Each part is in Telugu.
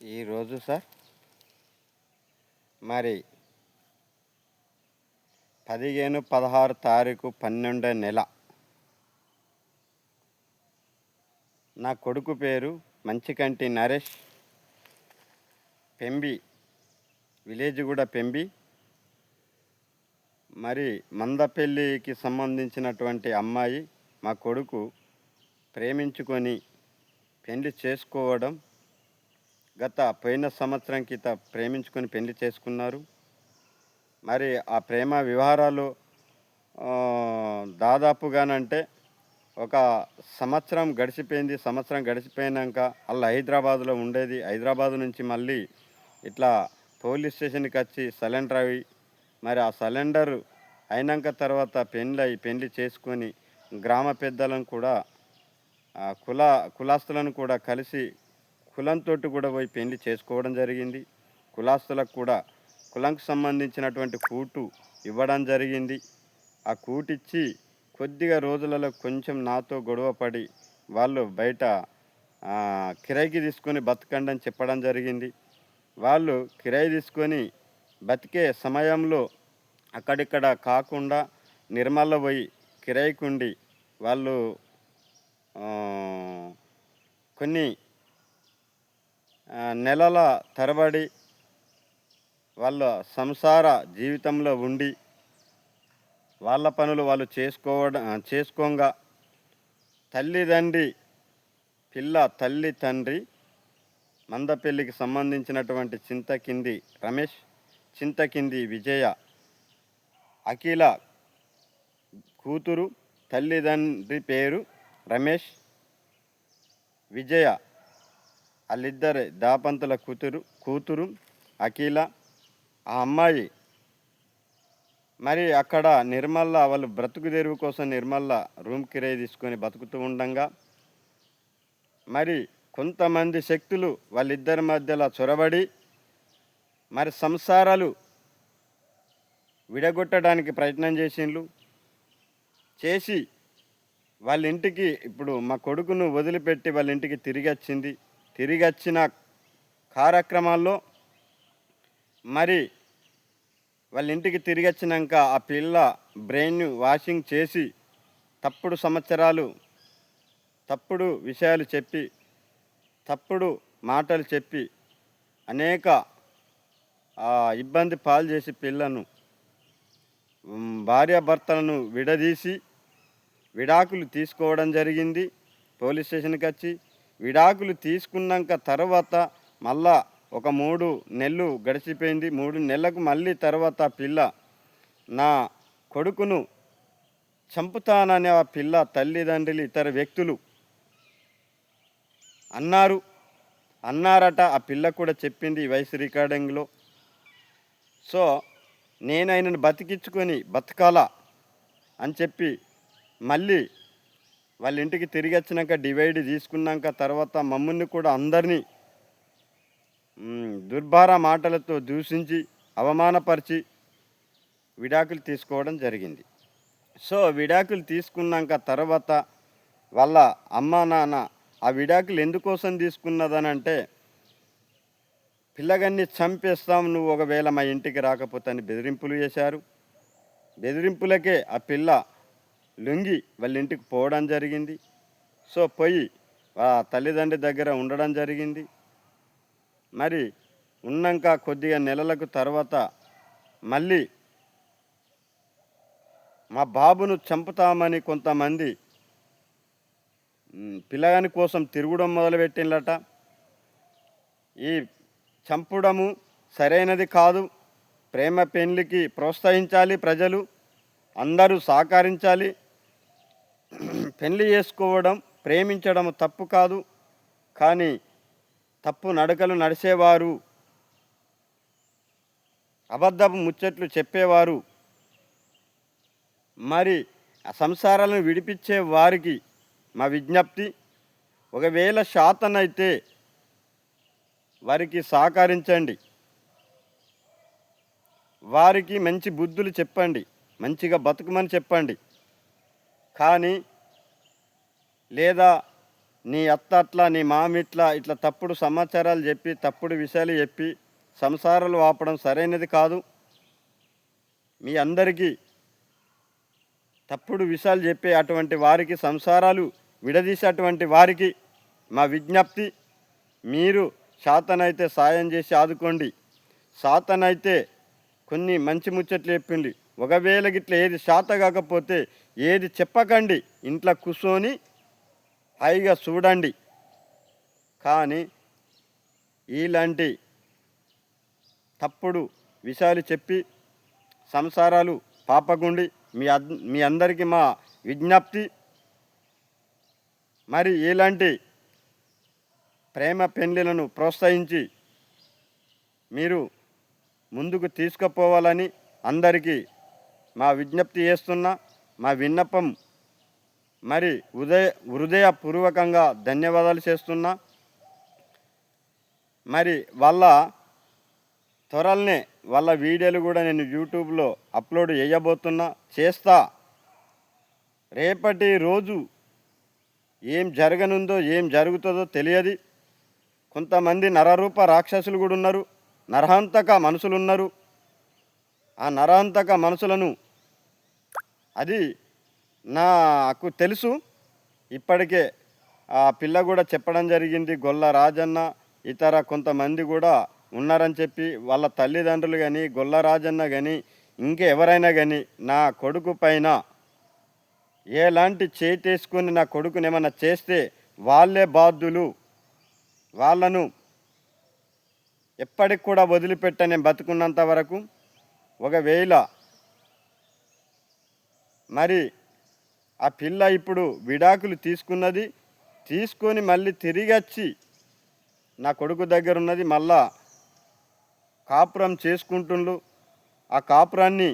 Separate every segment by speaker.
Speaker 1: ఈరోజు సార్ మరి పదిహేను పదహారు తారీఖు పన్నెండో నెల. నా కొడుకు పేరు మంచికంటి నరేష్. పెంబి విలేజ్ కూడా పెంబి. మరి మందపల్లికి సంబంధించినటువంటి అమ్మాయి మా కొడుకు ప్రేమించుకొని పెళ్ళి చేసుకోవడం గత పోయిన సంవత్సరం కింద ప్రేమించుకొని పెళ్ళి చేసుకున్నారు. మరి ఆ ప్రేమ వ్యవహారాలు దాదాపుగానంటే ఒక సంవత్సరం గడిచిపోయింది. సంవత్సరం గడిచిపోయినాక అలా హైదరాబాద్లో ఉండేది. హైదరాబాద్ నుంచి మళ్ళీ ఇట్లా పోలీస్ స్టేషన్కి వచ్చి సలెండర్ అవి మరి ఆ సలెండర్ అయినాక తర్వాత పెళ్ళి అయి పెళ్ళి చేసుకొని గ్రామ పెద్దలను కూడా ఆ, కుల కులాస్తులను కూడా కలిసి కులంతో కూడా పోయి పెళ్ళి చేసుకోవడం జరిగింది. కులాస్తులకు కూడా కులంకు సంబంధించినటువంటి కూటు ఇవ్వడం జరిగింది. ఆ కూటిచ్చి కొద్దిగా రోజులలో కొంచెం నాతో గొడవపడి వాళ్ళు బయట కిరాయికి తీసుకొని బతకండి అని చెప్పడం జరిగింది. వాళ్ళు కిరాయి తీసుకొని బతికే సమయంలో అక్కడిక్కడ కాకుండా నిర్మల్లో పోయి కిరాయికుండి వాళ్ళు కొన్ని నెలల తరబడి వాళ్ళ సంసార జీవితంలో ఉండి వాళ్ళ పనులు వాళ్ళు చేసుకోవడం చేసుకోగా. తల్లిదండ్రి పిల్ల తల్లి తండ్రి మందపల్లికి సంబంధించినటువంటి చింతకింది రమేష్ చింతకింది విజయ అఖిల కూతురు తల్లిదండ్రి పేరు రమేష్ విజయ వాళ్ళిద్దరి దాపంతుల కూతురు కూతురు అఖిల ఆ అమ్మాయి. మరి అక్కడ నిర్మల్ల వాళ్ళు బ్రతుకు తెరువు కోసం నిర్మల్ల రూమ్ కిరాయి తీసుకొని బతుకుతూ ఉండంగా. మరి కొంతమంది శక్తులు వాళ్ళిద్దరి మధ్యలో చొరబడి మరి సంసారాలు విడగొట్టడానికి ప్రయత్నం చేసిండ్రు చేసి వాళ్ళ ఇంటికి ఇప్పుడు మా కొడుకును వదిలిపెట్టి వాళ్ళ ఇంటికి తిరిగి వచ్చింది. తిరిగి వచ్చిన కార్యక్రమాల్లో మరి వాళ్ళ ఇంటికి తిరిగి వచ్చినాక ఆ పిల్ల బ్రెయిన్ వాషింగ్ చేసి తప్పుడు సంవత్సరాలు తప్పుడు విషయాలు చెప్పి తప్పుడు మాటలు చెప్పి అనేక ఆ, ఇబ్బంది పాలు చేసి పిల్లను భార్యాభర్తలను విడదీసి విడాకులు తీసుకోవడం జరిగింది పోలీస్ స్టేషన్కి వచ్చి విడాకులు తీసుకున్నాక తర్వాత మళ్ళా ఒక మూడు నెలలు గడిచిపోయింది. మూడు నెలలకు మళ్ళీ తర్వాత ఆ పిల్ల నా కొడుకును చంపుతాననే ఆ పిల్ల తల్లిదండ్రులు ఇతర వ్యక్తులు అన్నారు. అన్నారట ఆ పిల్ల కూడా చెప్పింది ఈ వయసు రికార్డింగ్లో. సో నేను ఆయనను బతికించుకొని బతకాలా అని చెప్పి మళ్ళీ వాళ్ళ ఇంటికి తిరిగి వచ్చినాక డివైడ్ తీసుకున్నాక తర్వాత మమ్మల్ని కూడా అందరినీ దుర్భార మాటలతో దూషించి అవమానపరిచి విడాకులు తీసుకోవడం జరిగింది. సో విడాకులు తీసుకున్నాక తర్వాత వాళ్ళ అమ్మ నాన్న ఆ విడాకులు ఎందుకోసం తీసుకున్నదనంటే పిల్లగాన్ని చంపేస్తాం నువ్వు ఒకవేళ మా ఇంటికి రాకపోతే అని బెదిరింపులు చేశారు. బెదిరింపులకే ఆ పిల్ల లొంగి వాళ్ళ ఇంటికి పోవడం జరిగింది. సో పోయి ఆ తల్లిదండ్రి దగ్గర ఉండడం జరిగింది. మరి ఉన్నాక కొద్దిగా నెలలకు తర్వాత మళ్ళీ మా బాబును చంపుతామని కొంతమంది పిల్లగాని కోసం తిరగడం మొదలుపెట్టిందట ఈ చంపడము సరైనది కాదు. ప్రేమ పెళ్ళికి ప్రోత్సహించాలి ప్రజలు. అందరూ సహకరించాలి. పెళ్ళి చేసుకోవడం ప్రేమించడం తప్పు కాదు. కానీ తప్పు నడకలు నడిచేవారు అబద్ధపు ముచ్చట్లు చెప్పేవారు. మరి ఆ సంసారాలను విడిపించే వారికి మా విజ్ఞప్తి ఒకవేళ శాతనైతే వారికి సహకరించండి. వారికి మంచి బుద్ధులు చెప్పండి మంచిగా బతుకమని చెప్పండి. కానీ లేదా నీ అత్త అట్లా నీ మామిట్లా ఇట్లా ఇట్లా తప్పుడు సమాచారాలు చెప్పి తప్పుడు విషయాలు చెప్పి సంసారాలు ఆపడం సరైనది కాదు. మీ అందరికీ తప్పుడు విషయాలు చెప్పే అటువంటి వారికి సంసారాలు విడదీసేటువంటి వారికి మా విజ్ఞప్తి మీరు శాతనైతే సాయం చేసి ఆదుకోండి. శాతనైతే కొన్ని మంచి ముచ్చట్లు చెప్పింది ఒకవేళ గిట్ల ఏది శాత కాకపోతే ఏది చెప్పకండి. ఇంట్లో కూర్చొని హాయిగా చూడండి. కానీ ఇలాంటి తప్పుడు విషయాలు చెప్పి సంసారాలు పాపగుండి మీ అద్ మీ అందరికీ మా విజ్ఞప్తి. మరి ఇలాంటి ప్రేమ పెళ్ళిలను ప్రోత్సహించి మీరు ముందుకు తీసుకుపోవాలని అందరికీ మా విజ్ఞప్తి చేస్తున్న మా విన్నపం మరి ఉదయ హృదయపూర్వకంగా ధన్యవాదాలు చేస్తున్నా. మరి వాళ్ళ త్వరలనే వాళ్ళ వీడియోలు కూడా నేను యూట్యూబ్లో అప్లోడ్ చేయబోతున్నా. చేస్తా. రేపటి రోజు ఏం జరగనుందో ఏం జరుగుతుందో తెలియదు. కొంతమంది నరరూప రాక్షసులు కూడా ఉన్నారు. నరహంతక మనుషులు ఉన్నారు. ఆ నరాంతక మనసులను అది నాకు తెలుసు. ఇప్పటికే ఆ పిల్ల కూడా చెప్పడం జరిగింది గొల్ల రాజన్న ఇతర కొంతమంది కూడా ఉన్నారని చెప్పి వాళ్ళ తల్లిదండ్రులు కానీ గొల్ల రాజన్న కానీ ఇంకెవరైనా కానీ నా కొడుకు పైన ఎలాంటి చేతేసుకొని నా కొడుకుని ఏమైనా చేస్తే వాళ్ళే బాధ్యులు. వాళ్ళను ఎప్పటికి కూడా వదిలిపెట్ట నేను బతుకున్నంత వరకు ఒకవేళ మరి ఆ పిల్ల ఇప్పుడు విడాకులు తీసుకున్నది తీసుకొని మళ్ళీ తిరిగి వచ్చి నా కొడుకు దగ్గర ఉన్నది మళ్ళా కాపురం చేసుకుంటుండ్రు ఆ కాపురాన్ని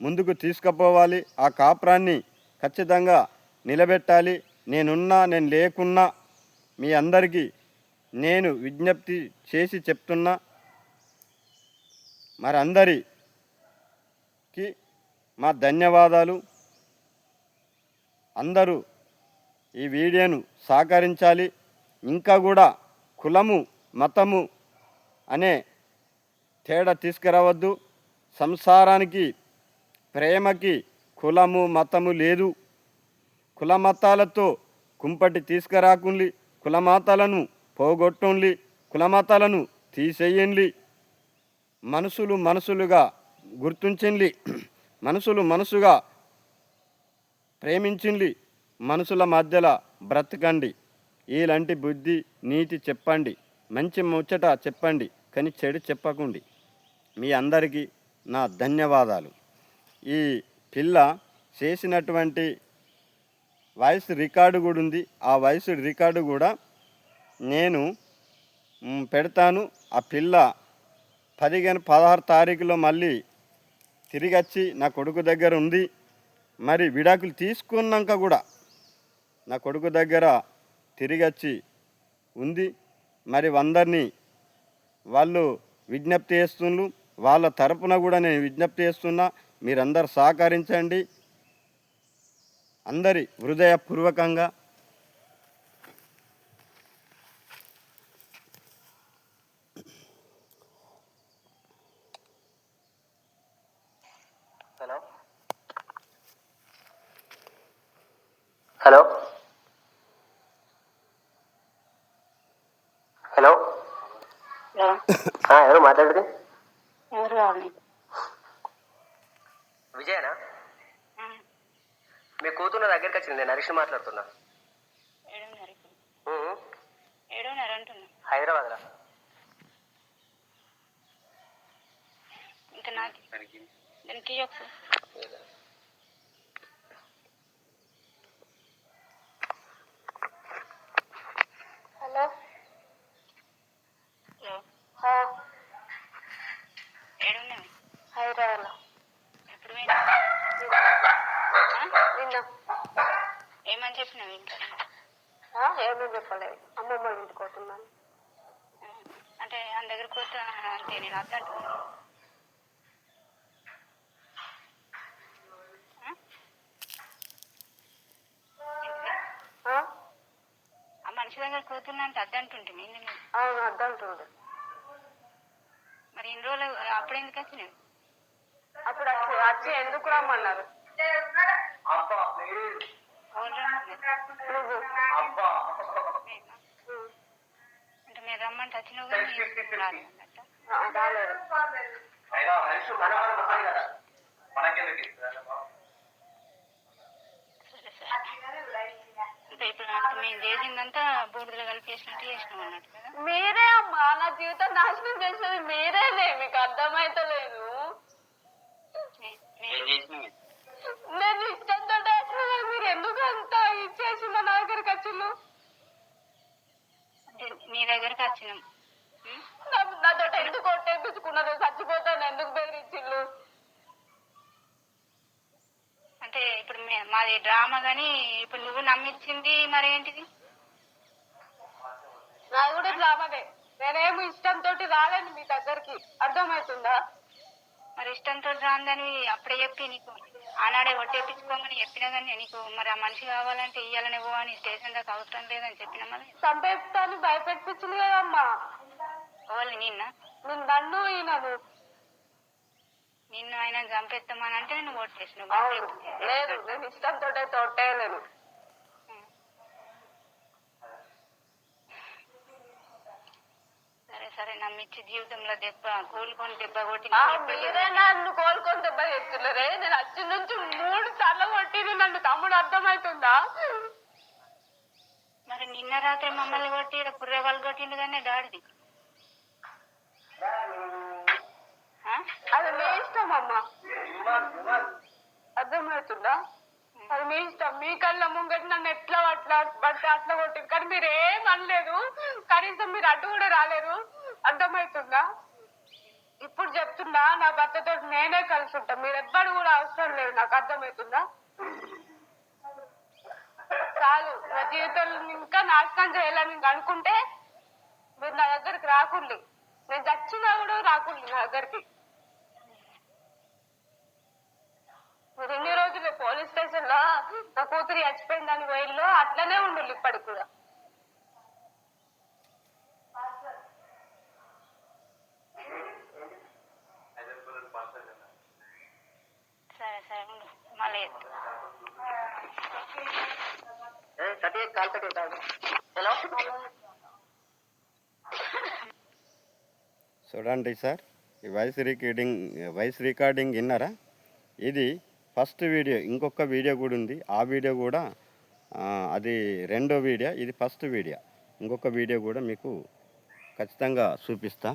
Speaker 1: ముందుకు తీసుకుపోవాలి. ఆ కాపురాన్ని ఖచ్చితంగా నిలబెట్టాలి. నేనున్నా నేను లేకున్నా మీ అందరికీ నేను విజ్ఞప్తి చేసి చెప్తున్నా. మరి అందరి కి మా ధన్యవాదాలు. అందరూ ఈ వీడియోను సహకరించాలి. ఇంకా కూడా కులము మతము అనే తేడా తీసుకురావద్దు. సంసారానికి ప్రేమకి కులము మతము లేదు. కుల మతాలతో కుంపటి తీసుకురాకుండి కులమతాలను పోగొట్టండి కులమతాలను తీసేయండి. మనసులు మనసులుగా గుర్తించండి మనసులు మనసుగా ప్రేమించింది మనసుల మధ్యలో బ్రతకండి. ఇలాంటి బుద్ధి నీతి చెప్పండి. మంచి ముచ్చట చెప్పండి. కానీ చెడు చెప్పకండి. మీ అందరికీ నా ధన్యవాదాలు. ఈ పిల్ల చేసినటువంటి వాయిస్ రికార్డు కూడా ఉంది. ఆ వాయిస్ రికార్డు కూడా నేను పెడతాను. ఆ పిల్ల పదిహేను పదహారు తారీఖులో మళ్ళీ తిరిగి వచ్చి నా కొడుకు దగ్గర ఉంది. మరి విడాకులు తీసుకున్నాక కూడా నా కొడుకు దగ్గర తిరిగి వచ్చి ఉంది. మరి అందరినీ వాళ్ళు విజ్ఞప్తి చేస్తుండ్రు. వాళ్ళ తరపున కూడా నేను విజ్ఞప్తి చేస్తున్నా. మీరందరు సహకరించండి. అందరి హృదయపూర్వకంగా
Speaker 2: హలో హలో? హలో? ఎవరు మాట్లాడేది?
Speaker 3: ఎవరు కావాలి
Speaker 2: విజయనా? మీ కూతురు నా దగ్గరికి వచ్చింది నేను హరీష్ మాట్లాడుతున్నా. హైదరాబాద్ రా.
Speaker 3: ఇంకా నాకు దానికి ఒకసారి
Speaker 4: హలో
Speaker 3: హలో ఏడున్నావు
Speaker 4: హైదరాబాద్లో
Speaker 3: ఎప్పుడు పోయినా
Speaker 4: నిన్న
Speaker 3: ఏమని చెప్పినావు ఇంకా
Speaker 4: ఏమీ చెప్పలేదు. అమ్మమ్మ ఇంటికి పోతున్నాను.
Speaker 3: ఆ, అంటే ఆయన దగ్గరికి పోతే అంటే నేను అద్దంటున్నాను
Speaker 4: ఆ?
Speaker 3: కూతుర్ని అంటే అద్దంటుంటే నేను
Speaker 4: అవును అద్దంటుండే
Speaker 3: మరి ఇన్ని రోజులు అప్పుడు ఎందుకు వచ్చినావు?
Speaker 4: అప్పుడు వచ్చి వచ్చి ఎందుకు రమ్మన్నారు?
Speaker 3: అంటే మీరు రమ్మంటే వచ్చినావు కానీ ఇప్పుడు మేము చేసిందంతా బూడిదలో చేసినాం అన్నట్టు
Speaker 4: మీరే అమ్మా నా జీవితం నాశనం చేసేది మీరేలే మీకు అర్థమైతలేదు
Speaker 3: మే- మేము
Speaker 4: నేను ఇష్టంతో వేసిన మీరు ఎందుకు అంత ఇచ్చేసిందో నా దగ్గరికి వచ్చిండు
Speaker 3: అంటే మీ దగ్గరికి వచ్చినాం ఉం?
Speaker 4: నా- నాతో ఎందుకు కొట్టేపించుకున్నారు చచ్చిపోతాను ఎందుకు బెదిరించిళ్ళు
Speaker 3: అంటే ఇప్పుడు మే- మాది డ్రామా కానీ ఇప్పుడు నువ్వు నమ్మించింది మరి ఏంటిది
Speaker 4: నాది కూడా డ్రామానే. నేనేమి ఇష్టంతో రాలేను మీ దగ్గరికి. అర్థమవుతుందా?
Speaker 3: మరి ఇష్టంతో రాందని అప్పుడే చెప్పి నీకు ఆనాడే ఒట్టేపించుకోమని చెప్పినా కానీ నీకు మరి ఆ మనిషి కావాలంటే ఇయ్యాలనే పో అని స్టేషన్ దాకా అవసరం లేదని చెప్పినా మరి
Speaker 4: చంపేస్తాను భయపెట్టించింది కదమ్మా.
Speaker 3: వాళ్ళు నిన్న?
Speaker 4: నేను నన్ను ఈయనను.
Speaker 3: నిన్ను ఆయన చంపేస్తామని అంటే నువ్వు ఓట్టేసినావు
Speaker 4: అవును లేదు నేను ఇష్టంతో తొట్టేయలేను
Speaker 3: సరే సరే నమ్మించి జీవితంలో దెబ్బ కోలుకొని దెబ్బ కొట్టి
Speaker 4: మీరే నన్ను కోలుకొని దెబ్బ చేస్తున్నారే నేను వచ్చి నుంచి మూడు సార్లు కొట్టింది నన్ను. తమ్ముడు అర్థమవుతుందా?
Speaker 3: మరి నిన్న రాత్రి మమ్మల్ని కొట్టి కుర్రే వాళ్ళు కొట్టిండు కానీ డాడీది?
Speaker 4: అది అమ్మా అర్థమవుతుందా? అది మీ ఇష్టం. మీ కళ్ళ ముంగటి నన్ను ఎట్లా అట్లా పడితే అట్లా కొట్టింది. కానీ మీరు ఏం అనలేదు. కనీసం మీరు అడ్డు కూడా రాలేరు అర్థమవుతుందా? ఇప్పుడు చెప్తున్నా నా భర్తతో నేనే కలిసి ఉంటా. మీరు ఎవ్వరు కూడా అవసరం లేదు. నాకు అర్థమవుతుందా? చాలు. నా జీవితంలో ఇంకా నాశనం చేయాలని అనుకుంటే మీరు నా దగ్గరికి రాకుండా. నేను చచ్చినా కూడా రాకుండా నా దగ్గరికి. ఎన్ని రోజులు పోలీస్ స్టేషన్లో నా కూతురు చచ్చిపోయిందని పోయిల్లో అట్లనే ఉండు ఇప్పటికి కూడా.
Speaker 3: సరే సరే మళ్ళీ
Speaker 1: చూడండి సార్ ఈ వాయిస్ రికార్డింగ్ వాయిస్ రికార్డింగ్ విన్నారా? ఇది ఫస్ట్ వీడియో ఇంకొక వీడియో కూడా ఉంది. ఆ వీడియో కూడా అది రెండో వీడియో ఇది ఫస్ట్ వీడియో. ఇంకొక వీడియో కూడా మీకు ఖచ్చితంగా చూపిస్తా.